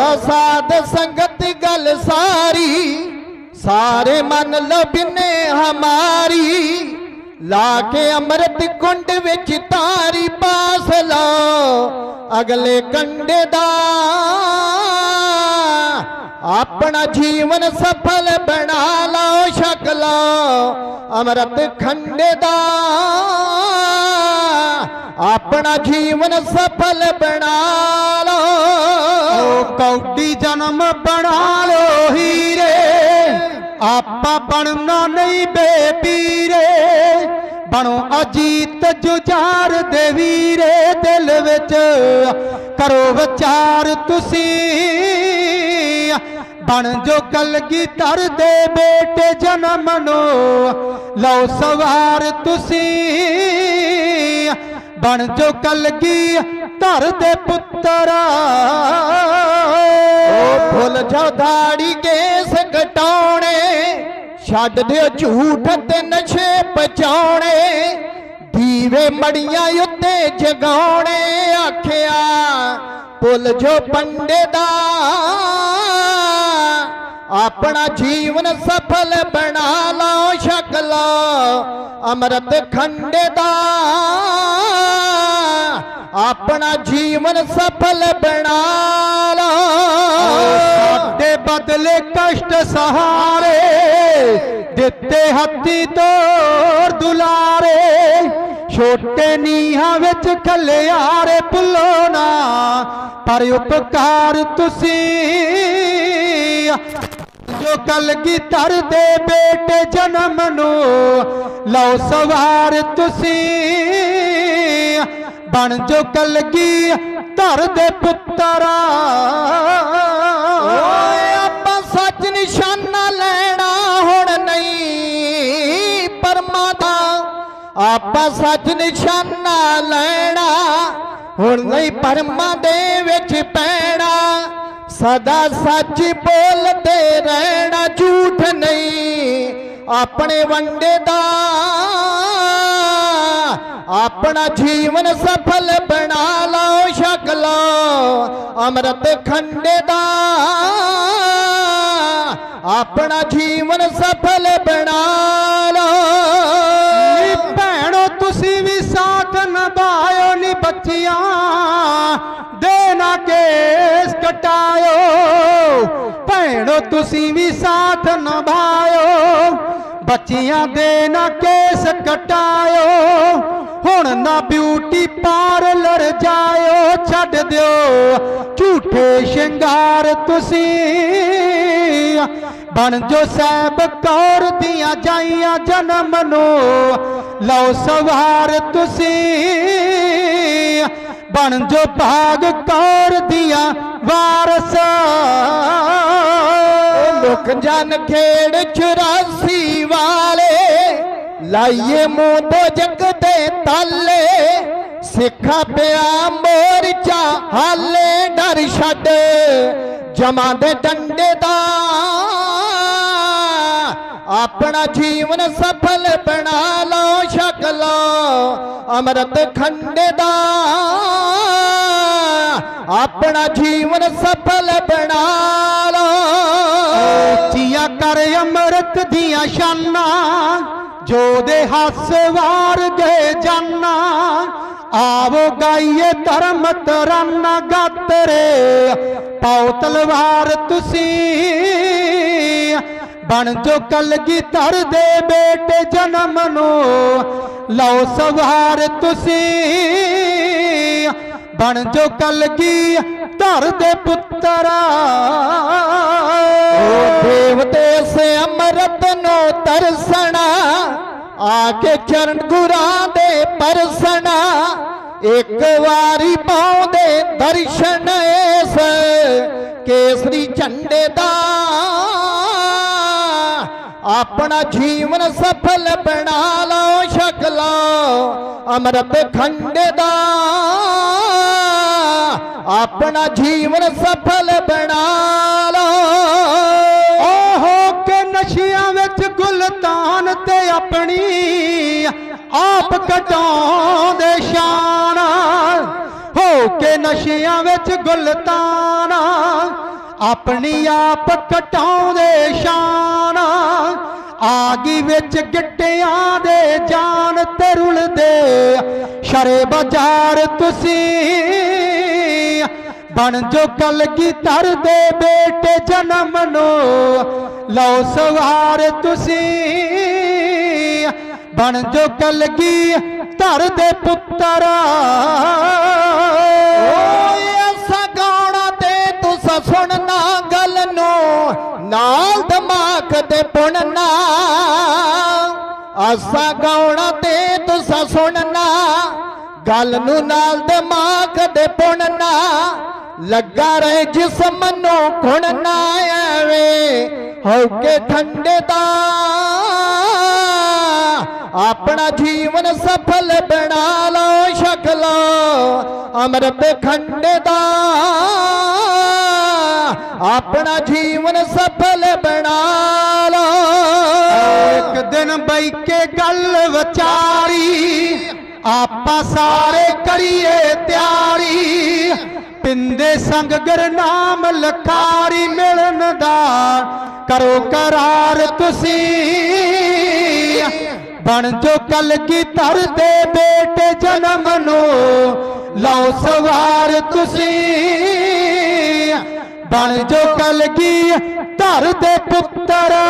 ਲੋ ਸਾਧ ਸੰਗਤ ਗੱਲ ਸਾਰੀ, ਸਾਰੇ ਮਨ ਲੋ ਹਮਾਰੀ। ਲਾ ਕੇ ਅੰਮ੍ਰਿਤ ਕੁੰਡ ਵਿੱਚ ਤਾਰੀ ਪਾਸ ਲੋ ਅਗਲੇ ਕੰਡੇ ਦਾ। ਆਪਣਾ ਜੀਵਨ ਸਫਲ ਬਣਾ ਲਓ, ਛਕ ਅੰਮ੍ਰਿਤ ਖੰਡੇ ਦਾ। ਆਪਣਾ ਜੀਵਨ ਸਫਲ ਬਣਾ ਲਓ। ਕੌਡੀ ਜਨਮ ਬਣਾ ਲੋ ਹੀਰੇ। ਆਪਾਂ ਬਣਨਾ ਨਹੀਂ ਬੇਪੀਰੇ। ਬਣੋ ਅਜੀਤ ਜੁਝਾਰ ਦੇ ਵੀਰੇ ਦਿਲ ਵਿੱਚ। ਕਰੋ ਵਿਚਾਰ ਤੁਸੀਂ। ਬਣ ਜੋ ਕਲਗੀ ਧਰ ਦੇ ਬੇਟੇ ਜਨਮ ਨੂੰ। ਲਓ ਸਵਾਰ ਤੁਸੀਂ। ਬਣ ਜੋ ਕਲਗੀ ਧਰ ਦੇ ਪੁੱਤਰਾ। ਓ ਫੁੱਲ ਜਾ ਦਾੜੀ ਕੇਸ ਕਟਾਉਣੇ ਛੱਡ ਦਿਓ ਝੂਠ ਤੇ ਨਸ਼ੇ ਪਚਾਉਣੇ ਦੀਵੇ ਮੜੀਆਂ ਉੱਤੇ ਜਗਾਉਣੇ, ਆਖਿਆ ਭੁੱਲ ਜੋ ਪੰਡੇ ਦਾ। ਆਪਣਾ ਜੀਵਨ ਸਫਲ ਬਣਾ ਲਓ ਛਕ ਲਓ ਅੰਮ੍ਰਿਤ ਖੰਡੇ ਦਾ। ਆਪਣਾ ਜੀਵਨ ਸਫਲ ਬਣਾ ਲਓ। ਸਾਡੇ ਬਦਲੇ ਕਸ਼ਟ ਸਹਾਰੇ, ਦਿੱਤੇ ਹੱਥੀ ਤੋਰ ਦੁਲਾਰੇ, ਛੋਟੇ ਨੀਹਾਂ ਵਿੱਚ ਖਲਿਆਰੇ ਭੁੱਲੋ ਨਾ, ਪਰ ਉਪਕਾਰ ਤੁਸੀਂ ਜੋ ਕਲਗੀ ਧਰ ਦੇ ਬੇਟੇ ਜਨਮ ਨੂੰ, ਲਓ ਸਵਾਰ ਤੁਸੀਂ। ਬਣ ਜੋ ਕਲਗੀ ਧਰ ਦੇ ਪੁੱਤਰਾ। ਓਏ, ਆਪਾਂ ਸੱਚ ਨਿਸ਼ਾਨਾ ਲੈਣਾ ਹੁਣ ਨਹੀਂ ਪਰਮਾ ਦਾ ਆਪਾਂ ਸੱਚ ਨਿਸ਼ਾਨਾ ਲੈਣਾ ਹੁਣ ਨਹੀਂ ਪਰਮਾ ਦੇ ਵਿੱਚ ਪੈਣਾ। ਸਦਾ ਸੱਚ ਬੋਲਦੇ ਰਹਿਣਾ ਝੂਠ ਨਹੀਂ। ਆਪਣੇ ਵੰਡੇ ਦਾ, ਆਪਣਾ ਜੀਵਨ ਸਫਲ ਬਣਾ ਲਓ ਛਕ ਲਓ। ਅੰਮ੍ਰਿਤ ਖੰਡੇ ਦਾ, ਆਪਣਾ ਜੀਵਨ ਸਫਲ ਬਣਾ ਨੀ ਲਓ ਭੈਣੋ, ਤੁਸੀਂ ਵੀ ਸਾਥ ਨਿਭਾਇਓ ਨੀ ਬੱਚੀਆਂ। ਦੇਣਾ ਕੇਸ ਕਟਾ ਭੈਣੋ, ਤੁਸੀਂ ਵੀ ਸਾਥ ਨਿਭਾਇਓ ਬੱਚੀਆਂ ਦੇ ਨਾ ਕੇਸ ਕਟਾਇਓ। ਹੁਣ ਨਾ ਬਿਊਟੀ ਪਾਰਲਰ ਜਾਇਓ, ਛੱਡ ਦਿਓ। ਝੂਠੇ ਸ਼ਿੰਗਾਰ ਤੁਸੀਂ। ਬਣ ਜੋ ਸਹਿਬ ਕੌਰ ਦੀਆਂ ਜਾਈਆਂ ਜਨਮ ਨੂੰ। ਲਓ ਸਵਾਰ ਤੁਸੀਂ। ਬਣ ਜੋ ਭਾਗ ਕੌਰ ਦੀਆਂ ਵਾਰਸ। ਮੁਖ ਜਨ ਖੇੜ 84 ਵਾਲੇ, ਲਾਈਏ ਮੂੰਹ ਤੋਂ ਜਗਦੇ ਤਾਲੇ। ਸਿੱਖਾ ਪਿਆ ਮੋਰਚਾ ਹਾਲੇ ਡਰ ਛੱਡ, ਜਮਾਂ ਦੇ ਡੰਡੇ ਦਾ। ਆਪਣਾ ਜੀਵਨ ਸਫਲ ਬਣਾ ਲਓ ਅੰਮ੍ਰਿਤ ਖੰਡ ਦਾ। ਆਪਣਾ ਜੀਵਨ ਸਫਲ ਬਣਾ ਲਓ। ਚੀਆ ਕਰ ਅੰਮ੍ਰਿਤ ਦੀਆਂ ਸ਼ਾਨਾਂ, ਜੋ ਦੇ ਹੱਸ ਵਾਰ ਗਏ ਜਾਨਾ। ਆਵੋ ਗਾਈਏ ਧਰਮ ਤਰਾਨਾ ਗਾਤਰੇ ਪਾਉ ਤਲਵਾਰ ਤੁਸੀਂ। ਬਣ ਜੋ ਕਲਗੀ ਧਰ ਦੇ ਬੇਟੇ ਜਨਮ ਨੂੰ। ਲਓ ਸਵਾਰ ਤੁਸੀਂ, ਬਣ ਜੋ ਕਲਗੀ ਧਰ ਦੇ ਪੁੱਤਰਾ। ਓ ਦੇਵਤੇ ਸੇ ਅੰਮ੍ਰਿਤ ਨੂੰ ਤਰਸਣਾ, ਆ ਕੇ ਚਰਨ ਗੁਰਾਂ ਦੇ ਪਰਸਣਾ। ਇੱਕ ਵਾਰੀ ਪਾਉਂਦੇ ਦਰਸ਼ਨ ਇਸ ਕੇਸਰੀ ਝੰਡੇ ਦਾ। ਆਪਣਾ ਜੀਵਨ ਸਫਲ ਬਣਾ ਲਓ ਛਕ ਲਓ, ਅੰਮ੍ਰਿਤ ਖੰਡੇ ਦਾ। ਆਪਣਾ ਜੀਵਨ ਸਫਲ ਬਣਾ ਲਓ। ਓਹੋ ਕੇ ਨਸ਼ਿਆਂ ਵਿੱਚ ਗੁਲਤਾਨ ਤੇ ਆਪਣੀ ਆਪ ਕਟਾਉਂਦੇ ਸ਼ਾਨ। ਹੋ ਕੇ ਨਸ਼ਿਆਂ ਵਿੱਚ ਗੁਲਤਾਨ। ਆਪਣੀ ਆਪ ਕਟਾਉਂਦੇ ਸ਼ਾਨ, ਆਗੀ ਵਿੱਚ ਗਿੱਟਿਆਂ ਦੇ ਜਾਨ ਤੇ ਰੁਲਦੇ। ਸ਼ਰੇ ਬਾਜ਼ਾਰ ਤੁਸੀਂ, ਬਣ ਜੋ ਕੀ ਧਰ ਦੇ ਬੇਟੇ ਜਨਮ ਨੂੰ। ਲਓ ਸਵਾਰ ਤੁਸੀਂ, ਬਣ ਜੋ ਕੀ ਧਰ ਦੇ ਪੁੱਤਰਾ। ਨੂੰ ਨਾਲ ਦਿਮਾਗ ਤੇ ਪੁਣਨਾ ਅਸਾਂ ਗਾਉਣਾ ਤੇ ਤੁਸਾਂ ਸੁਣਨਾ ਗੱਲ ਨੂੰ ਨਾਲ ਦਿਮਾਗ ਤੇ ਪੁਣਨਾ ਲੱਗਾ ਰਹੇ ਜਿਸਮ ਨੂੰ ਖੁਣਨਾ ਆਵੇ ਹੋ ਕੇ ਠੰਡੇ ਦਾ। ਆਪਣਾ ਜੀਵਨ ਸਫਲ ਬਣਾ ਲਓ, ਸ਼ਕਲ। ਅਮਰਤ ਖੰਡੇ ਦਾ। ਆਪਣਾ ਜੀਵਨ ਸਫਲ ਬਣਾ ਲਓ ਇੱਕ ਦਿਨ ਬਈ ਕੇ ਗੱਲ ਵਿਚਾਰੀ, ਆਪਾਂ ਸਾਰੇ ਕਰੀਏ ਤਿਆਰੀ। ਪਿੰਦੇ ਸੰਗ ਗੁਰਨਾਮ ਲਖਾਰੀ ਮਿਲਣ ਦਾ, ਕਰੋ ਕਰਾਰ ਤੁਸੀਂ। ਬਣ ਜੋ ਕਲਗੀ ਧਰ ਦੇ ਬੇਟੇ ਜਨਮ ਨੂੰ, ਲਓ ਸਵਾਰ ਤੁਸੀਂ। ਬਣ ਜੋ ਕਲਗੀ ਧਰ ਦੇ ਪੁੱਤਰਾ।